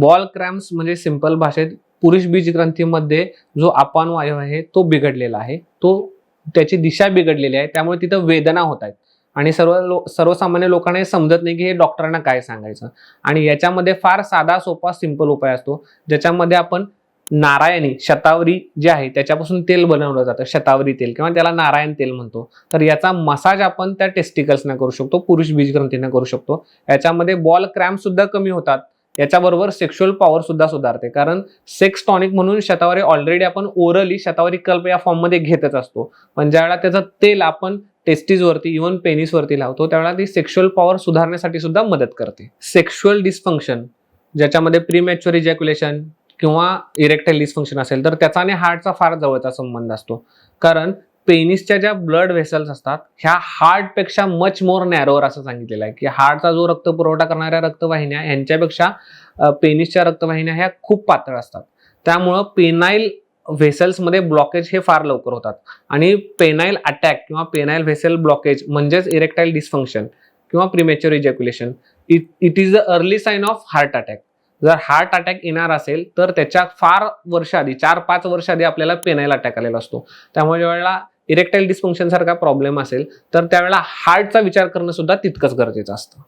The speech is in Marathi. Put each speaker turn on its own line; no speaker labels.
बॉल क्रॅम्प्स म्हणजे सिंपल भाषेत पुरुष बीज ग्रंथीमध्ये जो अपान वायू आहे तो बिघडलेला आहे. तो त्याची दिशा बिघडलेली आहे त्यामुळे तिथं वेदना होत आहेत. आणि सर्व लो सर्वसामान्य लोकांना हे समजत नाही की हे डॉक्टरांना काय सांगायचं. आणि याच्यामध्ये फार साधा सोपा सिंपल उपाय असतो ज्याच्यामध्ये आपण नारायणी शतावरी जे आहे त्याच्यापासून तेल बनवलं जातं. शतावरी तेल किंवा त्याला नारायण तेल म्हणतो. तर याचा मसाज आपण त्या टेस्टिकल्सना करू शकतो पुरुष बीजग्रंथींना करू शकतो. याच्यामध्ये बॉल क्रॅम्प सुद्धा कमी होतात. याच्याबरोबर सेक्शुअल पॉवर सुद्धा सुधारते. कारण सेक्स टॉनिक म्हणून शतावरी ऑलरेडी आपण ओरली शतावरी कल्प या फॉर्ममध्ये घेतच असतो. पण ज्यावेळेला त्याचं तेल आपण टेस्टीजवरती इव्हन पेनिसवरती लावतो त्यावेळेला ती सेक्शुअल पॉवर सुधारण्यासाठी सुद्धा मदत करते. सेक्शुअल डिस्फंक्शन ज्याच्यामध्ये प्रीमॅच्युअर इजॅक्युलेशन किंवा इरेक्टाईल डिस्फंक्शन असेल तर त्याचा आणि हार्टचा फार जवळचा संबंध असतो. कारण पेनिसच्या ज्या ब्लड व्हेसल्स असतात ह्या हार्टपेक्षा मच मोर नॅरोवर असं सांगितलेलं आहे. की हार्टचा जो रक्त पुरवठा करणाऱ्या रक्तवाहिन्या यांच्यापेक्षा पेनिसच्या रक्तवाहिन्या ह्या खूप पातळ असतात. त्यामुळं पेनाईल व्हेसल्समध्ये ब्लॉकेज हे फार लवकर होतात. आणि पेनाईल अटॅक किंवा पेनाईल व्हेसल ब्लॉकेज म्हणजेच इरेक्टाईल डिस्फंक्शन किंवा premature ejaculation it it is the early sign of heart attack जर हार्ट अटॅक येणार असेल तर त्याच्या फार वर्ष आधी चार पाच वर्ष आधी आपल्याला पेनाईल अटॅक आलेला असतो. त्यामुळे ज्यावेळेला इरेक्टाईल डिस्फंक्शन सारखा प्रॉब्लेम असेल तर त्यावेळेला हार्टचा विचार करणं सुद्धा तितकंच गरजेचं असतं.